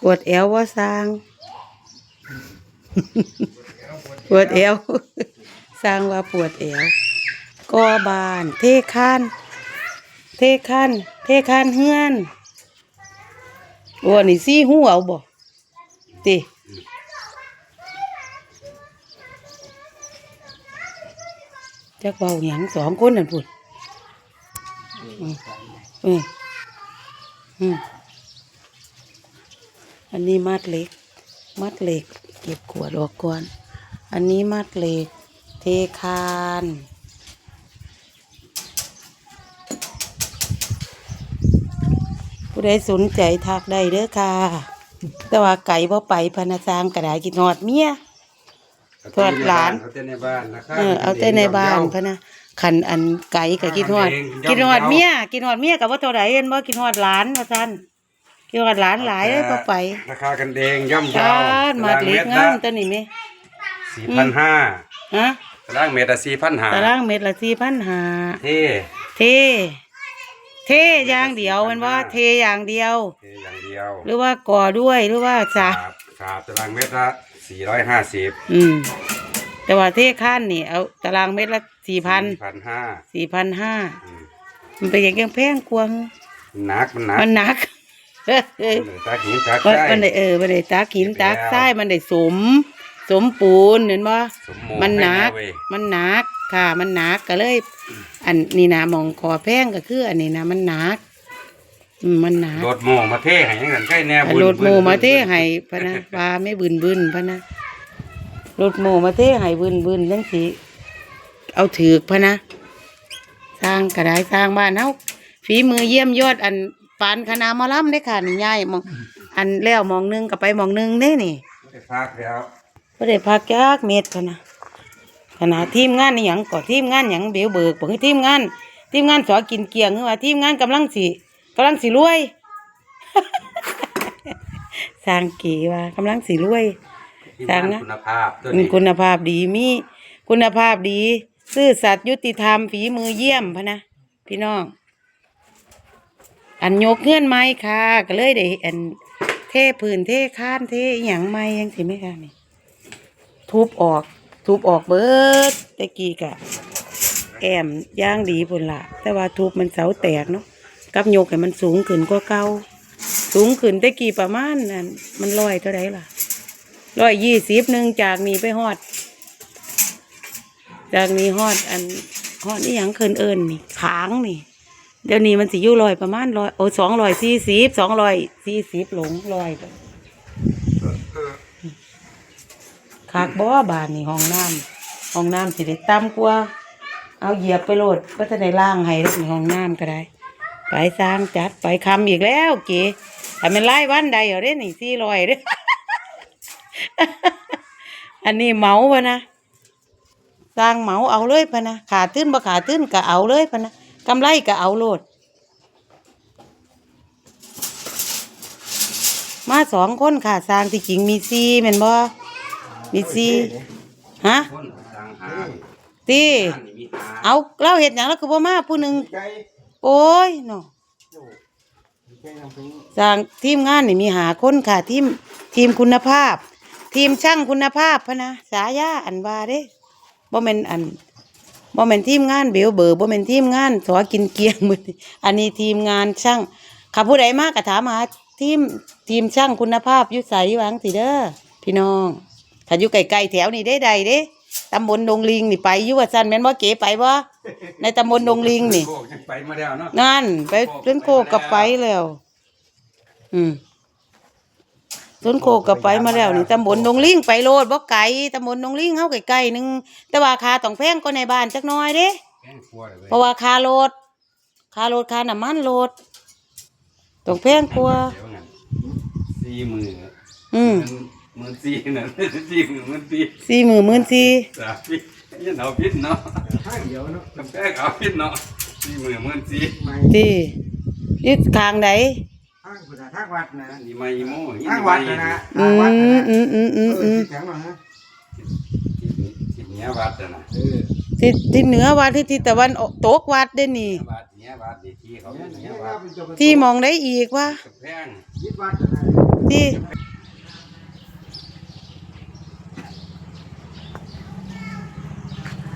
ปวดเอวว่าสร้างปวดเอวสร้างว่าปวดเอวก่อบาน เทคานเทคานเทคานเฮือนโอ้นี่ซี่หูเอาบ่ติจักเบาหยังสองคนนั่นพุ่นอืมอืม อืมอันนี้มัดเหล็ก มัดเหล็ก เก็บขวดออกก่อน อันนี้มัดเหล็ก เทคานผู้ใดสนใจทักได้เด้อค่ะ แต่ว่าไก่บ่ไปพะนาจางกระดาษกินหอดเมียทอดหลานเอาแต่ในบ้านนะครับเออเอาแต่ในบ้านพะนะขันอันไก่กับกินหอด กินหอดเมียกินหอดเมียกับว่าเท่าไหร่เห็นบ่กินหอดหลานว่าซั่น กินหอดหลานหลายเลยบ่ไปราคากันเองย่อมจาเยาวนมาดเล็กงามตัวนี้แม่สี่พันห้าฮะตารางเมตรละสี่พันห้าตารางเม็ดละ4,500เท่เทเทอย่างเดียวแมันว่าเทอย่างเดียวเท่อย่างเดียว หรือว่าก่อด้วยหรือว่าสาครับครับตารางเมตรละสี่ร้อยห้าสิบอืมแต่ว่าเทข้านนี่เอาตารางเม็ดละสี่พันพันห้าสี่พันห้ามันเป็นอย่างยังแพงกวางหนักมันหนักมันหนักเออ ตาหินตามันใต้มันได้เออมันได้ตากหินตากทรายมันได้สม สมปูนเห็นบ่สโมันหนักให้แเว้ยมันหนักค่ะ มันหนักก็เลย อันนี้นะหมองคอแพงก็คือ อันนี้นะมันหนักอืมมันหนักรถโม่มาเท่ให้ยังกันใกล้แน่อันรถโมมาเทให้พะนะว่าไม่บืนบืนพะนะรถโมมาเทให้บืนบืนจังสิเอาถือกพะนะสร้างกระไดสร้างบ้านเฮาฝีมือเยี่ยมยอดอัน ปานคณะหมอลำได้อค่ะนี่ย่ายมอง อันแล้วมองหนึงก็ไปมองหนึงเด้นี่ได้พักแล้วบ่ได้พักยากเม็ดพะนะขณะทีมงานนี่หยังก็ทีมงานหยังเบียวเบิกบ่คือทีมงาน ทีมงานสอกินเกียงคือว่าทีมงานกำลังสิกำลังสิรวย สร้างเกีว่ากำลังสิรวย ที่สั่บ้างนนะ คุณภาพตัวมีนี้คุณภาพดีมีคุณภาพดี ซื่อสัตย์ยุติธรรมฝีมือเยี่ยมพะนะพี่น้อง อันยกเงื่อนไม้ค่ะ ก็เลยได้อันเทพื้นเทข้านเทอย่างไม้ยังสิไหมคะนี่ทุบออก ทุบออกเบิดตะกี้กะแอมย่างดีพุ่นละแต่ว่าทุบมันเสาแตกเนาะกับยกให้มันสูงขึ้นกว่าเก่าสูงขึ้นตะกี้ประมาณนั้นมันลอยเท่าไรล่ะร้อยยี่สิบหนึ่งจากนี้ไปฮอด จากนี้ฮอดอันฮอดนี่ยังเคินเอิญนี่ขางนี่ เดี๋ยวนี้มันสิอยู่ลอยประมาณร้อยโอ้สองร้อยสี่สิบสองร้อยสี่สิบหลงลอยไปขากบ่บานนี่ห้องน้ำห้องน้ำสิได้ต่ำกว่าเอาเหยียบไปโหลดก็จะได้ล่างให้ในห้องน้ำก็ได้ ไปสร้างจัดไปคำอีกแล้วเก๋แต่มันไล่วันใดเหรอเด้นี่สี่ร้อยเด้อันนี้เมาปะนะสร้างเมาเอาเลยปะนะขาตื้นบ่ขาตื้นก็เอาเลยปะนะ กำไรก็เอาโลด มาสองคนค่ะสร้างที่จริงมีซีแม่นบ่มีซีฮะคนต่างหากตีบ้านนี่มีหาเอาเล่าเห็ดหยังแล้วคือบ่มาผู้หนึ่งใจโอ้ยเนาะใจน้ำพึ่งสร้างทีมงานนี่มีหาคนค่ะทีมทีมคุณภาพ ทีมช่างคุณภาพพะนะสายาอันว่าเด้บ่แม่นอัน บ่แม่นทีมงานเบลเบอร์บ่แม่นทีมงานสอกินเกียงมื้อนี้อันนี้ทีมงานช่างข้าผู้ใดมาก็ถามหาทีมทีมช่างคุณภาพอยู่ไสวาจั่งสิเด้อพี่น้องถ้าอยู่ไกลๆแถวนี้ได้ใดเด้ตำบลดงลิงนี่ไปอยู่ว่าซั่นแม่นบ่เก๋ไปบ่ในตำบลดงลิงนี่โคกยังไปมาแล้วเนาะนั่นไปต้นโคกกับไปแล้ว อืม ต้นโคกกับไปมาแล้วนี่ตำบลดงลิงไปโลดบ่ไกลตำบลดงลิงเฮาใกล้ๆหนึง แต่ว่าค่าต้องแพงกว่าในบ้านจักหน่อยเด้แกงคั่วเลยเว้ยเพราะว่าค่ารถค่ารถค่าน้ำมันรถต้องแพงกว่าเดี๋ยวงั้นสี่หมื่นอืมหมื่นสี่นั่นสี่หมื่นหมื่นสี่สี่หมื่นหมื่นสี่สามพี่ยันเอาพิษเนาะข้างเดียวเนาะกาแฟเอาพิษเนาะสี่หมื่นหมื่นสี่ไม่ตียึดทางใดข้างกุศลข้างวัดนะนี่ไม่โม่ข้างวัดนะนะอืข้างวัดนะมนะอืมอืมอืมเออืมที่แข็งหนือยฮะทิศเหนี้ยวัดอะนะเออที่ที่เหนือวัดที่ทิศตะวันออกตกวัดได้นี่ วัดเนี้ยบาทดีที่เขาเนี่ยเป็นเนี่เนี้ยยว่าบาทเป็นตัวที่มองได้อีกว่ากับแพง ยึดวัดนะที่